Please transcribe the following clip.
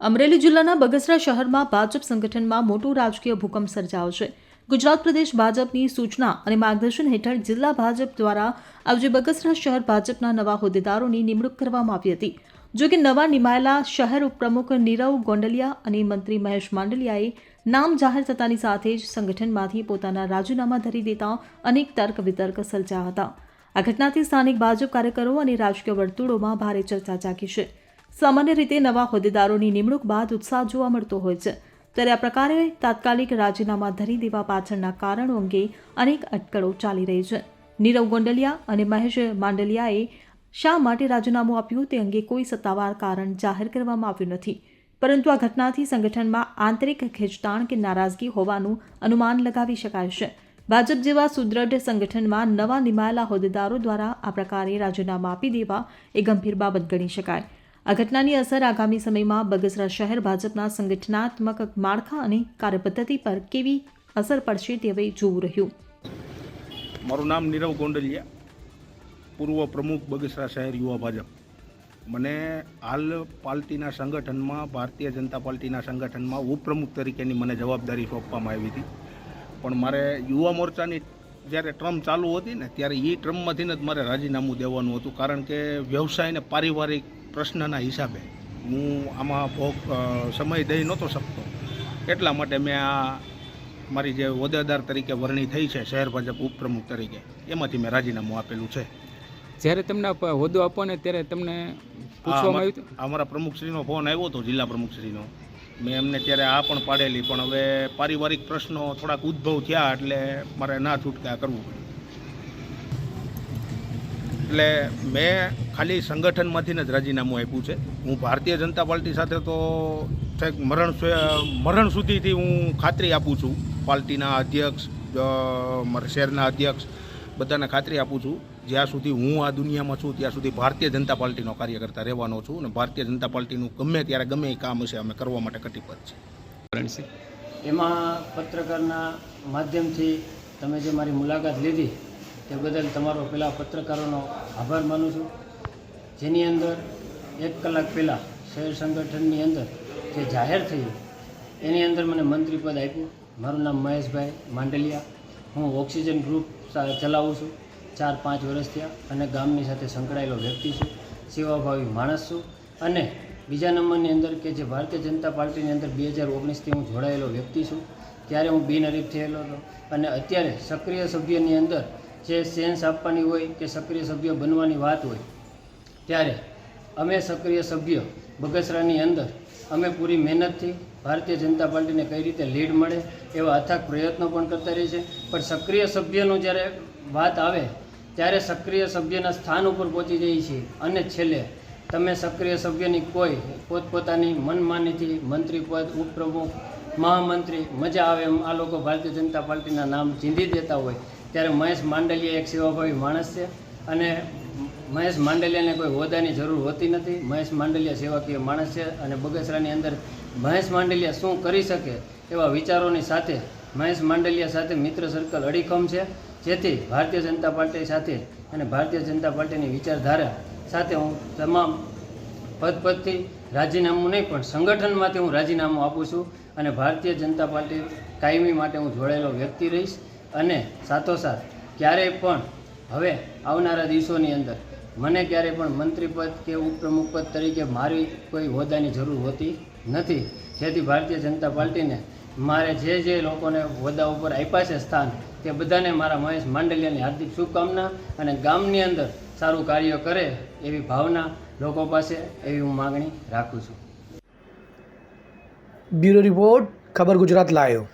અમરેલી જિલ્લાના બગસરા શહેરમાં ભાજપ સંગઠનમાં મોટો રાજકીય ભૂકંપ સર્જાયો છે. ગુજરાત પ્રદેશ ભાજપની સૂચના અને માર્ગદર્શન હેઠળ જિલ્લા ભાજપ દ્વારા આજે બગસરા શહેર ભાજપના નવા હોદ્દેદારોની નિમણૂક કરવામાં આવી હતી. જો કે નવા નિમાયેલા શહેર ઉપપ્રમુખ નીરવ ગોંડલિયા અને મંત્રી મહેશ માંડલિયાએ નામ જાહેર થતાની સાથે જ સંગઠનમાંથી પોતાના રાજીનામા ધરી દેતા અનેક તર્ક વિતર્ક સર્જાયા હતા. આ ઘટનાથી સ્થાનિક ભાજપ કાર્યકરો અને રાજકીય વર્તુળોમાં ભારે ચર્ચા જાગી છે. સામાન્ય રીતે નવા હોદ્દેદારોની નિમણૂક બાદ ઉત્સાહ જોવા મળતો હોય છે. ત્યારે આ પ્રકારે તાત્કાલિક રાજીનામા ધરી દેવા પાછળના કારણો અંગે અનેક અટકળો ચાલી રહી છે. નીરવ ગોંડલિયા અને મહેશ માંડલિયાએ શા માટે રાજીનામું આપ્યું તે અંગે કોઈ સત્તાવાર કારણ જાહેર કરવામાં આવ્યું નથી. પરંતુ આ ઘટનાથી સંગઠનમાં આંતરિક ખેંચતાણ કે નારાજગી હોવાનું અનુમાન લગાવી શકાય છે. ભાજપ જેવા સુદ્રઢ સંગઠનમાં નવા નિમાયેલા હોદ્દેદારો દ્વારા આ પ્રકારે રાજીનામા આપી દેવા એ ગંભીર બાબત ગણી શકાય. આ ઘટનાની અસર આગામી સમયમાં બગસરા શહેર ભાજપના સંગઠનાત્મક માળખા અને કાર્યપદ્ધતિ પર કેવી અસર પડશે તે હવે જોવું રહ્યું. મારું નામ નીરવ ગોંડલિયા, પૂર્વ પ્રમુખ બગસરા શહેર યુવા ભાજપ. મને હાલ પાર્ટીના સંગઠનમાં, ભારતીય જનતા પાર્ટીના સંગઠનમાં ઉપપ્રમુખ તરીકેની મને જવાબદારી સોંપવામાં આવી હતી. પણ મારે યુવા મોરચાની જ્યારે ટ્રમ ચાલુ હતી ને ત્યારે એ ટ્રમમાંથીને જ મારે રાજીનામું દેવાનું હતું. કારણ કે વ્યવસાય અને પારિવારિક પ્રશ્નના હિસાબે હું આમાં ભોગ સમય દઈ નહોતો શકતો. એટલા માટે મેં આ મારી જે હોદ્દેદાર તરીકે વરણી થઈ છે શહેર ભાજપ ઉપપ્રમુખ તરીકે એમાંથી મેં રાજીનામું આપેલું છે. જ્યારે તમને હોદ્દો આપવાને ને ત્યારે તમને પૂછવામાં આવ્યું અમારા પ્રમુખશ્રીનો ફોન આવ્યો હતો જિલ્લા પ્રમુખશ્રીનો. મેં એમને ત્યારે આ પણ પાડેલી, પણ હવે પારિવારિક પ્રશ્નો થોડાક ઉદ્ભવ થયા એટલે મારે ના છૂટકા કરવું પડ્યું. એટલે મેં ખાલી સંગઠનમાંથી જ રાજીનામું આપ્યું છે. હું ભારતીય જનતા પાર્ટી સાથે તો છેક મરણ મરણ સુધીથી હું ખાતરી આપું છું. પાર્ટીના અધ્યક્ષ શહેરના અધ્યક્ષ બધાને ખાતરી આપું છું. જ્યાં સુધી હું આ દુનિયામાં છું ત્યાં સુધી ભારતીય જનતા પાર્ટીનો કાર્યકર્તા રહેવાનો છું અને ભારતીય જનતા પાર્ટીનું ગમે ત્યારે ગમે એ કામ હશે અમે કરવા માટે કટિબદ્ધ છે એમાં પત્રકારના માધ્યમથી તમે જે મારી મુલાકાત લીધી તે બદલ તમારો પેલા પત્રકારોનો આભાર માનું છું. જેની અંદર એક કલાક પહેલાં શહેર સંગઠનની અંદર જે જાહેર થયું એની અંદર મને મંત્રી પદ આપ્યું. મારું નામ મહેશભાઈ માંડલિયા. હું ઓક્સિજન ગ્રુપ ચલાવું છું. ચાર પાંચ વર્ષ થયા અને ગામની સાથે સંકળાયેલો વ્યક્તિ છું, સેવાભાવી માણસ છું. અને બીજા નંબરની અંદર કે જે ભારતીય જનતા પાર્ટીની અંદર બે હજાર ઓગણીસથી હું જોડાયેલો વ્યક્તિ છું, ત્યારે હું બિનહરીફ થયેલો હતો. અને અત્યારે સક્રિય સભ્યની અંદર જે સેન્સ આપવાની હોય કે સક્રિય સભ્ય બનવાની વાત હોય, ત્યારે અમે સક્રિય સભ્ય બગસરાની અંદર અમે પૂરી મહેનતથી ભારતીય જનતા પાર્ટીને કઈ રીતે લીડ મળે એવા અથાગ પ્રયત્નો પણ કરતા રહીએ છીએ. પણ સક્રિય સભ્યનું જ્યારે વાત આવે ત્યારે સક્રિય સભ્યના સ્થાન ઉપર પહોંચી જઈએ છીએ અને છેલ્લે, તમે સક્રિય સભ્યની કોઈ પોતપોતાની મનમાનીથી મંત્રી પદ, ઉપપ્રમુખ, મહામંત્રી, મજા આવે એમ આ લોકો ભારતીય જનતા પાર્ટીના નામ ચીંધી દેતા હોય, ત્યારે મહેશ માંડલિયા એક સેવાભાવી માણસ છે. અને મહેશ માંડલિયાને કોઈ હોદાની જરૂર હોતી નથી. મહેશ માંડલિયા સેવાકીય માણસ છે અને બગસરાની અંદર મહેશ માંડલિયા શું કરી શકે એવા વિચારોની સાથે મહેશ માંડલિયા સાથે મિત્ર સર્કલ અડીખમ છે. જેથી ભારતીય જનતા પાર્ટી સાથે અને ભારતીય જનતા પાર્ટીની વિચારધારા સાથે હું તમામ પદ પદથી રાજીનામું નહીં, પણ સંગઠનમાંથી હું રાજીનામું આપું છું અને ભારતીય જનતા પાર્ટી કાયમી માટે હું જોડાયેલો વ્યક્તિ રહીશ અને સાથોસાથ ક્યારેય પણ હવે આવનારા દિવસોની અંદર મને ક્યારેય પણ મંત્રીપદ કે ઉપપ્રમુખ પદ તરીકે મારી કોઈ હોદ્દાની જરૂર હોતી નથી. જેથી ભારતીય જનતા પાર્ટીને મારે જે જે લોકોને હોદ્દા ઉપર આપ્યા છે સ્થાન, તે બધાને મારા મહેશ માંડલિયાની હાર્દિક શુભકામના અને ગામની અંદર સારું કાર્ય કરે એવી ભાવના લોકો પાસે, એવી હું માગણી રાખું છું. બ્યુરો રિપોર્ટ, ખબર ગુજરાત લાયો.